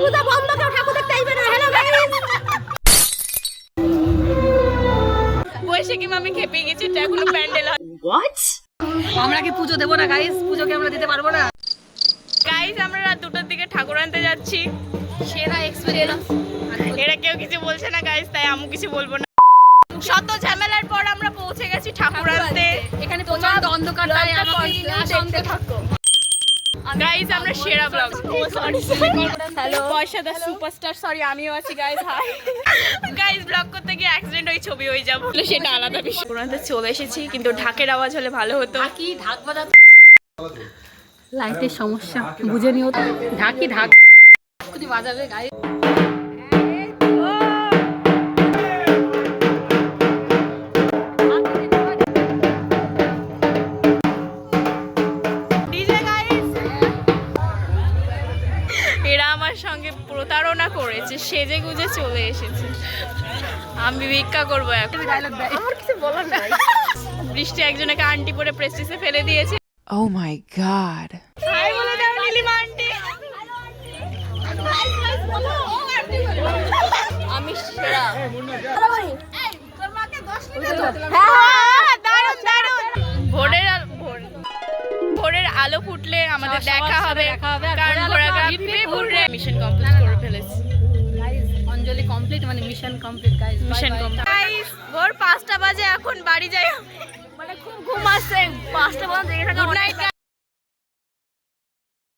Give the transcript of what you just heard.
পূজা বন্ধ কেউ ঠাকুর দেখতে আইবে না। হ্যালো গাইস বৈশাখী মামি খেপে গেছে এটা এখনও প্যান্ডেল হয়। আমরা কি পুজো দেবো না গাইস পুজো কি আমরা দিতে পারব না? গাইস আমরা রাত দুটোর দিকে ঠাকুর আনতে যাচ্ছি। সেরা এক্সপেরিয়েন্স এরা কেউ কিছু বলছে না গাইস তাই আমি কিছু বলব না। শত ঝামেলার পর আমরা পৌঁছে গেছি ঠাকুর আনতে। এখানে প্রচণ্ড অন্ধকার তাই আমাকে দেখতে থাকো। গাইস আমরা সেরা ব্লগ হ্যালো পয়সা দা সুপারস্টার সরি আমিও আছি গাইস হাই গাইস ব্লগ করতে গিয়ে অ্যাক্সিডেন্ট হয়ে ছবি হয়ে যাব। সেটা আলাদা বিষয়। ওনাতে চলে এসেছি কিন্তু ঢাকের আওয়াজ হলে ভালো হতো। কি ঢাক বাজা। লাইটের সমস্যা বুঝে নিও তো। ঢাকি ঢাক। বাজাবে গাইস আমার সঙ্গে প্রতারণা করেছে সেজে গুজে চলে এসেছে। আমি ভিক্ষা করব এখন। আমার কিছু বলার নাই। বৃষ্টি একজনকে আন্টি পরে প্রেস্টিসে ফেলে দিয়েছে। Oh my god. হাই বলে দাও নীলিমা আন্টি। আমি সেরা। হ্যাঁ, দারুণ, দারুণ। ভোরের ভোরের আলো ফুটলে আমাদের দেখা হবে। দেখা হবে কারণ মিশন কমপ্লিট করে ফেলেছি। অঞ্জলি কমপ্লিট মানে mission complete guys mission complete guys ভোর পাঁচটা বাজে এখন বাড়ি যাই মানে খুব ঘুম আসছে। পাঁচটা বাজে জেগে থাকা গুড নাইট